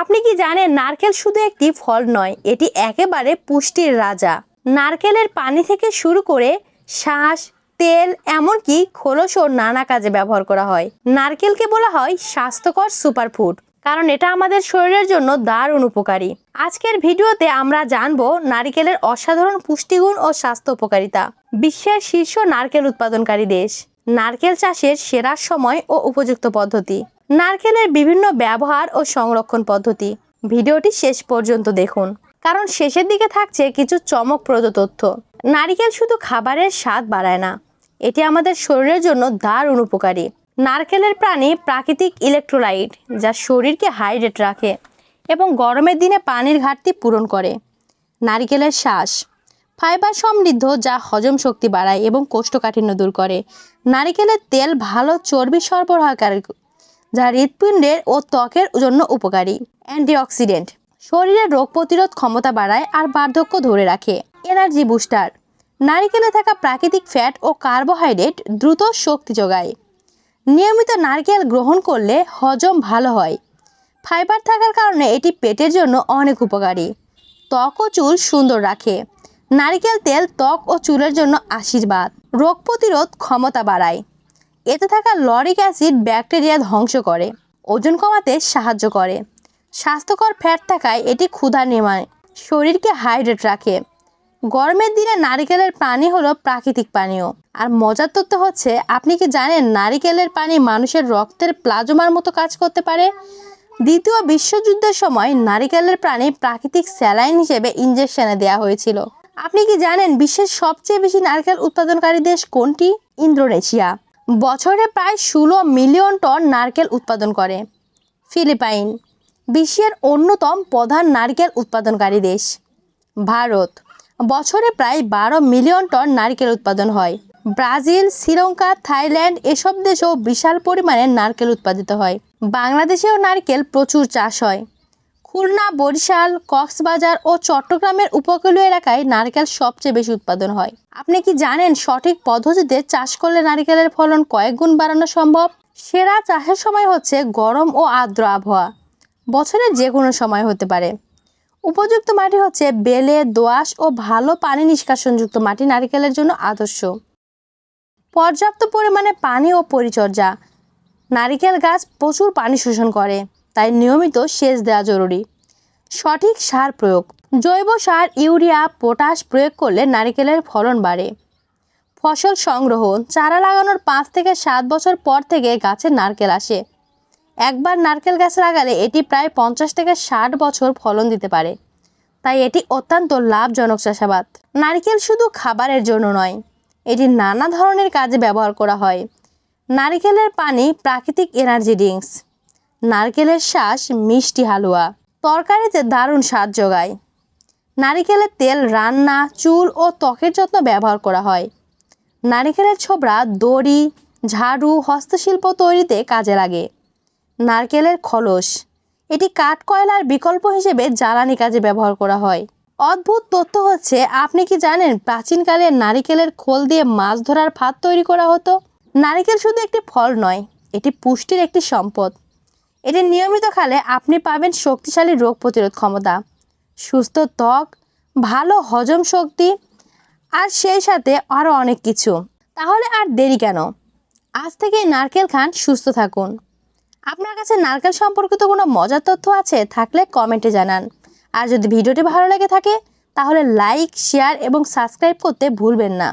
আপনি কি জানেন নারকেল শুধু একটি ফল নয়, এটি একেবারে পুষ্টির রাজা। নারকেলের পানি থেকে শুরু করে শ্বাস তেল, এমনকি খোলসও নানা কাজে ব্যবহার করা হয়। নারকেলকে বলা হয় স্বাস্থ্যকর সুপারফুড, কারণ এটা আমাদের শরীরের জন্য দারুণ উপকারী। আজকের ভিডিওতে আমরা জানব নারকেলের অসাধারণ পুষ্টিগুণ ও স্বাস্থ্য উপকারিতা। বিশ্বের শীর্ষ নারকেল উৎপাদনকারী দেশ। নারকেল চাষের সেরা সময় ও উপযুক্ত পদ্ধতি। নারকেলের বিভিন্ন ব্যবহার ও সংরক্ষণ পদ্ধতি। ভিডিওটি শেষ পর্যন্ত দেখুন, কারণ শেষের দিকে থাকছে কিছু চমকপ্রদ তথ্য। নারকেল শুধু খাবারের স্বাদ বাড়ায় না, এটি আমাদের শরীরের জন্য দারুণ উপকারী। নারকেলের প্রাণী প্রাকৃতিক ইলেকট্রোলাইট, যা শরীরকে হাইড্রেট রাখে এবং গরমের দিনে পানির ঘাটতি পূরণ করে। নারকেলের শ্বাস, ফাইবার সমৃদ্ধ, যা হজম শক্তি বাড়ায় এবং কোষ্ঠকাঠিন্য দূর করে। নারকেলের তেল ভালো চর্বি সরবরাহকারী যা হৃৎপিণ্ডের ও ত্বকের জন্য উপকারী। অ্যান্টিঅক্সিডেন্ট। শরীরের রোগ প্রতিরোধ ক্ষমতা বাড়ায় আর বার্ধক্য ধরে রাখে। Energy booster. নারকেলে থাকা প্রাকৃতিক ফ্যাট ও কার্বোহাইড্রেট দ্রুত শক্তি যোগায়। নিয়মিত নারকেল গ্রহণ করলে হজম ভালো হয়। ফাইবার থাকার কারণে এটি পেটের জন্য অনেক উপকারী। ত্বক ও চুল সুন্দর রাখে। নারকেল তেল ত্বক ও চুলের জন্য আশীর্বাদ। রোগ প্রতিরোধ ক্ষমতা বাড়ায়। এতে থাকা লরিক অ্যাসিড ব্যাকটেরিয়া ধ্বংস করে, ওজন কমাতে সাহায্য করে। স্বাস্থ্যকর ফ্যাট থাকায় এটি ক্ষুধা নেমায়, শরীরকে হাইড্রেট রাখে। গরমের দিনে নারিকেলের পানি হলো প্রাকৃতিক পানীয়। আর মজার তথ্য হচ্ছে, আপনি কি জানেন নারিকেলের পানি মানুষের রক্তের প্লাজমার মতো কাজ করতে পারে? দ্বিতীয় বিশ্বযুদ্ধের সময় নারিকেলের প্রাণী প্রাকৃতিক স্যালাইন হিসেবে ইঞ্জেকশনে দেওয়া হয়েছিল। আপনি কি জানেন বিশ্বের সবচেয়ে বেশি নারকেল উৎপাদনকারী দেশ কোনটি? ইন্দোনেশিয়া। বছরে প্রায় ষোলো মিলিয়ন টন নারকেল উৎপাদন করে। ফিলিপাইন, বিশ্বের অন্যতম প্রধান নারকেল উৎপাদনকারী দেশ। ভারত, বছরে প্রায় বারো মিলিয়ন টন নারকেল উৎপাদন হয়। ব্রাজিল, শ্রীলঙ্কা, থাইল্যান্ড এসব দেশেও বিশাল পরিমাণে নারকেল উৎপাদিত হয়। বাংলাদেশেও নারকেল প্রচুর চাষ হয়। খুলনা, বরিশাল, কক্সবাজার ও চট্টগ্রামের উপকূলীয় এলাকায় নারকেল সবচেয়ে বেশি উৎপাদন হয়। আপনি কি জানেন সঠিক পদ্ধতিতে চাষ করলে নারকেলের ফলন কয়েক গুণ বাড়ানো সম্ভব? সেরা চাষের সময় হচ্ছে গরম ও আর্দ্র আবহাওয়া। বছরের যে কোনো সময় হতে পারে। উপযুক্ত মাটি হচ্ছে বেলে, দোআঁশ ও ভালো পানি নিষ্কাশনযুক্ত মাটি নারকেলের জন্য আদর্শ। পর্যাপ্ত পরিমাণে পানি ও পরিচর্যা। নারিকেল গাছ প্রচুর পানি শোষণ করে। তাই নিয়মিত সেচ দেওয়া জরুরি। সঠিক সার প্রয়োগ। জৈব সার, ইউরিয়া, পটাশ প্রয়োগ করলে নারিকেলের ফলন বাড়ে। ফসল সংগ্রহ। চারা লাগানোর পাঁচ থেকে সাত বছর পর থেকে গাছে নারকেল আসে। একবার নারকেল গাছ লাগালে এটি প্রায় পঞ্চাশ থেকে ষাট বছর ফলন দিতে পারে। তাই এটি অত্যন্ত লাভজনক চাষাবাদ। নারকেল শুধু খাবারের জন্য নয়, এটি নানা ধরনের কাজে ব্যবহার করা হয়। নারকেলের পানি প্রাকৃতিক এনার্জি ড্রিঙ্কস। নারকেলের শ্বাস মিষ্টি হালুয়া। তরকারিতে দারুণ স্বাদ যোগায়। নারিকেলের তেল, রান্না, চুল ও ত্বকের যত্ন ব্যবহার করা হয়। নারিকেলের ছোবড়া, দড়ি, ঝাড়ু, হস্তশিল্প তৈরিতে কাজে লাগে। নারকেলের খোলস, এটি কাঠ কয়লার বিকল্প হিসেবে জ্বালানি কাজে ব্যবহার করা হয়। অদ্ভুত তথ্য হচ্ছে, আপনি কি জানেন প্রাচীনকালে নারিকেলের খোল দিয়ে মাছ ধরার ফাঁদ তৈরি করা হতো? নারিকেল শুধু একটি ফল নয়, এটি পুষ্টির একটি সম্পদ। এটি নিয়মিত খালে আপনি পাবেন শক্তিশালী রোগ প্রতিরোধ ক্ষমতা। সুস্থ ত্বক, ভালো হজম শক্তি, আর সেই সাথে আরও অনেক কিছু। তাহলে আর দেরি কেন? আজ থেকেই নারকেল খান, সুস্থ থাকুন। আপনার কাছে নারকেল সম্পর্কিত কোনো মজার তথ্য আছে থাকলে কমেন্টে জানান। আর যদি ভিডিওটি ভালো লেগে থাকে, তাহলে লাইক, শেয়ার এবং সাবস্ক্রাইব করতে ভুলবেন না।